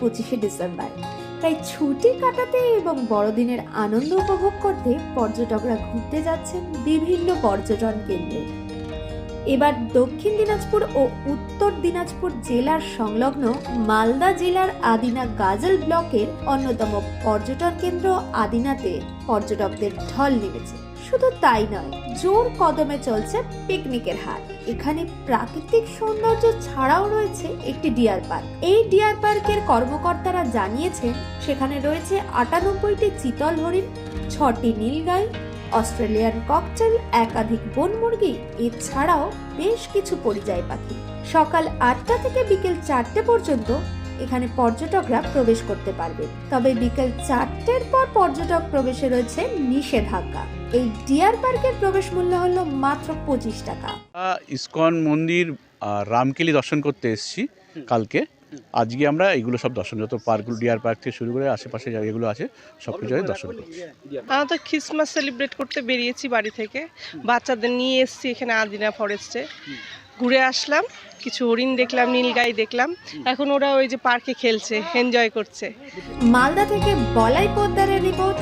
পঁচিশে ডিসেম্বর। তাই ছুটি কাটাতে এবং বড়দিনের আনন্দ উপভোগ করতে পর্যটকরা ঘুরতে যাচ্ছেন বিভিন্ন পর্যটন কেন্দ্রে। এবার দক্ষিণ দিনাজপুর ও উত্তর দিনাজপুর জেলার সংলগ্ন মালদা জেলার আদিনা গাজল ব্লকের অন্যতম পর্যটন কেন্দ্র আদিনাতে পর্যটকদের ঢল নেমেছে। শুধু তাই নয়, জোর কদমে চলছে পিকনিকের হাট। এখানে প্রাকৃতিক সৌন্দর্য ছাড়াও রয়েছে একটি ডিয়ার পার্ক। এই ডিয়ার পার্কের কর্মকর্তারা জানিয়েছেন, সেখানে রয়েছে আটানব্বইটি চিতল হরিণ, ছটি নীলগাই, অস্ট্রেলিয়ান ককটেল, একাধিক বন মুরগি, এছাড়াও বেশ কিছু পরিযায়ী পাখি। সকাল আটটা থেকে বিকেল চারটে পর্যন্ত এখানে পর্যটকরা প্রবেশ করতে পারবে। তবে বিকেল চারটের পর পর্যটক প্রবেশে রয়েছে নিষেধাজ্ঞা। এই ডিয়ার পার্কের প্রবেশ মূল্য হলো মাত্র পঁচিশ টাকা। ইসকন মন্দির রামকেলি দর্শন করতে এসেছি কালকে। আজকে আমরা এগুলো সব দর্শন যত পার্কগুলো ডিয়ার পার্ক থেকে শুরু করে আশেপাশে জায়গাগুলো আছে সব কিছু দর্শন করছি। আমরা তো খ্রিসমাস সেলিব্রেট করতে বেরিয়েছি বাড়ি থেকে। বাচ্চাদের নিয়ে এসেছি এখানে আদিনা ফরেস্টে ঘুরে আসলাম কিছু হরিণ দেখলাম নীলগাই দেখলাম। এখন ওরা ওই যে পার্কে খেলছে এনজয় করছে। মালদা থেকে Balai পোদ্দারের report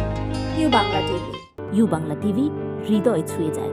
U Bangla TV. U Bangla TV হৃদয় ছুঁয়ে যায়।